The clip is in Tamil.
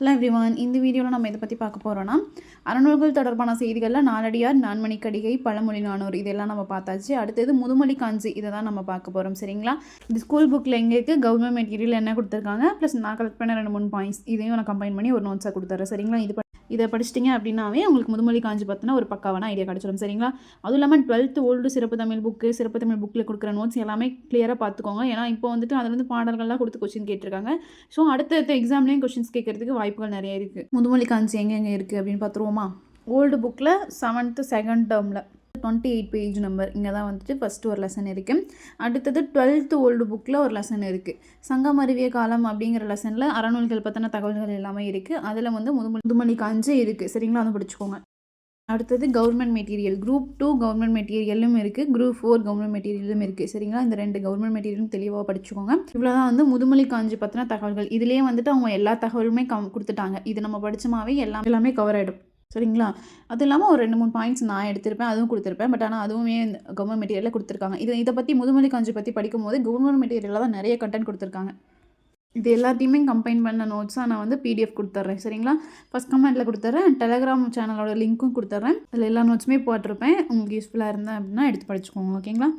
ஹலோ எவ்ரிவான் இந்த வீடியோவில் நம்ம இதை பற்றி பார்க்க போகிறோன்னா அறநூல்கள் தொடர்பான செய்திகளில் நாலடியார் நான்மணிக்கடிகை பழமொழி நானூறு இதெல்லாம் நம்ம பார்த்தாச்சு. அடுத்தது முதுமொழி காஞ்சி இதை தான் நம்ம பார்க்க போகிறோம் சரிங்களா? இந்த ஸ்கூல் புக்கில் எங்கே இருக்குது கவர்மெண்ட் மெட்டீரியல் என்ன கொடுத்துருக்காங்க? ப்ளஸ் நான் கலெக்ட் பண்ண ரெண்டு மூணு பாயிண்ட்ஸ் இதையும் நான் கம்பைன் பண்ணி ஒரு நோட்ஸாக கொடுத்துறேன் சரிங்களா? இது இதை படிச்சிட்டிங்க அப்படின்னாவே உங்களுக்கு முதுமொழி காஞ்சி பார்த்தோன்னா ஒரு பக்காவான ஐடியா கிடச்சிடும் சரிங்களா? அதுவும் இல்லாமல் டுவெல்த்து ஓல்டு சிறப்பு தமிழ் புக்கு சிறப்பு தமிழ் புக்கில் கொடுக்குற நோட்ஸ் எல்லாமே கிளியராக பார்த்துக்கோங்க ஏன்னா இப்போ வந்துட்டு அதில் வந்து பாடல்கள்லாம் கொடுத்து கொஸ்டின் கேட்டிருக்காங்க. ஸோ அடுத்தடுத்த எக்ஸாம்லேயும் கொஷின்ஸ் கேட்கறதுக்கு வாய்ப்புகள் நிறைய இருக்குது முதுமொழி காஞ்சி எங்கெங்கே இருக்குது அப்படின்னு பார்த்துருவோமா ஓல்டு புக்கில் செவன்த்து செகண்ட் டேர்மில் டுவெண்ட்டி எயிட் பேஜ் நம்பர் இங்கே தான் வந்துட்டு ஃபஸ்ட்டு ஒரு லெசன் இருக்குது அடுத்தது டுவெல்த்து ஓல்டு புக்கில் ஒரு லெசன் இருக்குது சங்கம் அறிவிய காலம் அப்படிங்கிற லெசனில் அறநூல்கள் பற்றின தகவல்கள் எல்லாமே இருக்குது அதில் வந்து முதுமொழி முதுமொழி காஞ்சி இருக்குது சரிங்களா? அதை படிச்சுக்கோங்க. அடுத்தது government material group two government மெட்டீரியலும் இருக்குது குரூப் ஃபோர் கவர்மெண்ட் மெட்டீரியலும் இருக்குது சரிங்களா? இந்த ரெண்டு கவர்மெண்ட் மெட்டீரியலும் தெளிவாக படிச்சுக்கோங்க. இவ்வளோ தான் வந்து முதுமொழி காஞ்சி பற்றின தகவல்கள். இதுலேயே வந்துட்டு அவங்க எல்லா தகவலுமே கம் கொடுத்துட்டாங்க. இது நம்ம படிச்சமாவே எல்லாம் எல்லாமே கவர் ஆகிடும் சரிங்களா? அது இல்லாமல் ஒரு ரெண்டு மூணு பாயிண்ட்ஸ் நான் எடுத்திருப்பேன் அதுவும் கொடுத்துருப்பேன். பட் ஆனால் அதுவுமே கவர்மெண்ட் மெட்டீரியலில் கொடுத்துருக்காங்க. இது இதை பற்றி முதுமொழி காஞ்சி பற்றி படிக்கும்போது கவர்மெண்ட் மெட்டீரியலில் தான் நிறைய கண்டென்ட் கொடுத்துருக்காங்க. இது எல்லாத்தையுமே கம்பைன் பண்ண நோட்ஸாக நான் வந்து பிடிஎஃப் கொடுத்துட்றேன் சரிங்களா? ஃபஸ்ட் கமெண்ட்டில் கொடுத்துட்றேன் டெலகிராம் சேனலோட லிங்க்கும் கொடுத்துட்றேன் அதில் எல்லா நோட்ஸுமே போட்டிருப்பேன். உங்களுக்கு யூஸ்ஃபுல்லாக இருந்தேன் அப்படின்னா எடுத்து படிச்சுக்கோங்க. ஓகேங்களா